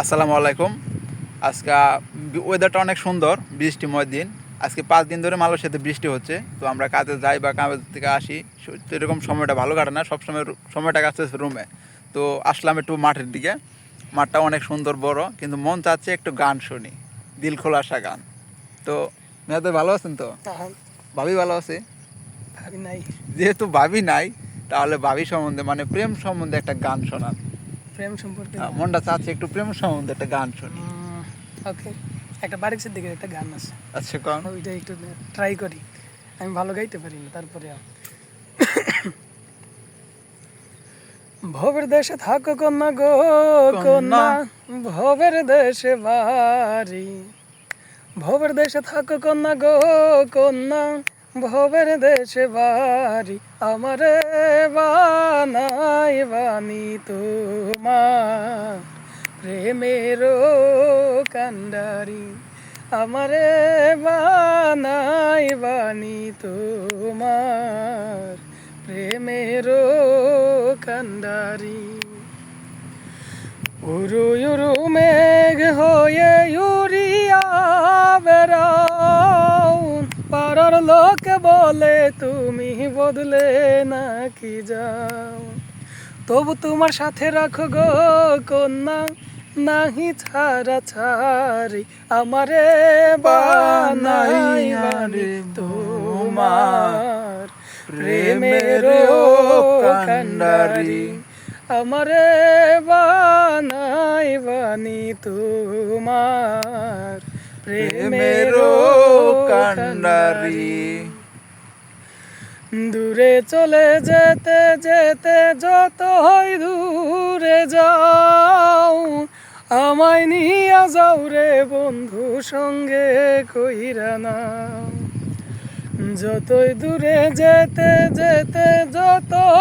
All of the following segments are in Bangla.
আসসালামু আলাইকুম। আজকে ওয়েদারটা অনেক সুন্দর বৃষ্টিময় দিন। আজকে পাঁচ দিন ধরে মালয়েশিয়াতে বৃষ্টি হচ্ছে। তো আমরা কাজে যাই বা কাজ থেকে আসি। তো এরকম সময়টা ভালো কাটে না। সবসময় সময়টা কাটতেছে রুমে। তো আসলাম একটু মাঠের দিকে। মাঠটা অনেক সুন্দর বড় কিন্তু মন চাচ্ছে একটু গান শুনি। দিল খোলাসা গান। তো মেয়েদের ভালো আছেন তো? ভাবি ভালো আছে? ভাবি নাই। যেহেতু ভাবি নাই তাহলে ভাবি সম্বন্ধে মানে প্রেম সম্বন্ধে একটা গান শোনান। প্রেম সম্পর্কে মনটা চাচ্ছে একটু প্রেম সম্বন্ধে একটা গান শুনি। ওকে একটা বারিক্সের দিকে একটা গান আছে। আচ্ছা কন? ওইটা একটু ট্রাই করি। আমি ভালো গাইতে পারি না তারপরে ভবের দেশে থাকো কন্যা গো কন্যা। ভবের দেশে বাড়ি। ভবের দেশে থাকো কন্যা গো কন্যা। ভবের দেশে বাড়ি, আমারে বানাই বানি তোমার। প্রেমেরও কান্ডারি, আমারে বানাই বানি তোমার। প্রেমেরও কান্ডারি উরু উরু মেঘ হয়ে উড়িয়া বেড়াও। পাড়ার লোক বলে, তুমি বদলে নাকি যাও? তবু তোমার সাথে রাখো গো কন্যা, নাহি ছাড়া ছাড়ি আমারে বানাই বানি তোমার। প্রেমের কান্ডারি আমারে বানাই বানি তোমার। প্রেমের কান্ডারি। দূরে চলে যেতে যেতে যত হয় দূরে যাও। আমায় নিয়ে যাও রে বন্ধু, সঙ্গে কইরা না যতই দূরে যেতে যেতে যতই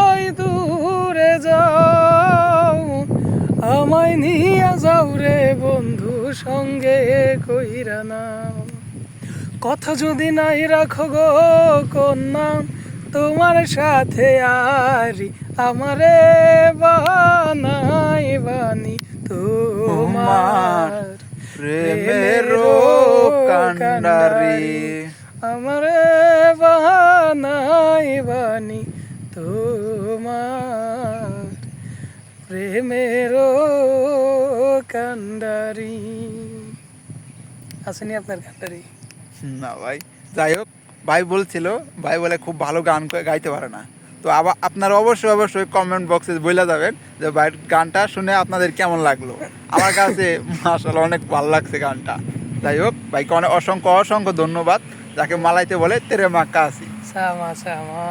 বন্ধু সঙ্গে কইরা না কথা যদি নাই রাখো গো কন্যা তোমার সাথে আরি আমারে বানাই বানি তোমার প্রেমের কান্ডারি। আমারে বানাই বানি তোমার। প্রেমের কান্ডারি। আসেনি আপনার কান্ডারি? না ভাই যাই হোক ভাই বলছিল ভাই বলে খুব ভালো গান গাইতে পারে না। তো আবার আপনারা অবশ্যই অবশ্যই কমেন্ট বক্সে বলে যাবেন যে ভাইয়ের গানটা শুনে আপনাদের কেমন লাগল? আমার কাছে আসলে অনেক ভালো লাগছে গানটা। যাই হোক ভাইকে অনেক অসংখ্য অসংখ্য ধন্যবাদ। যাকে মালাইতে বলে তেরে মাক্কা আসি সামা সামা।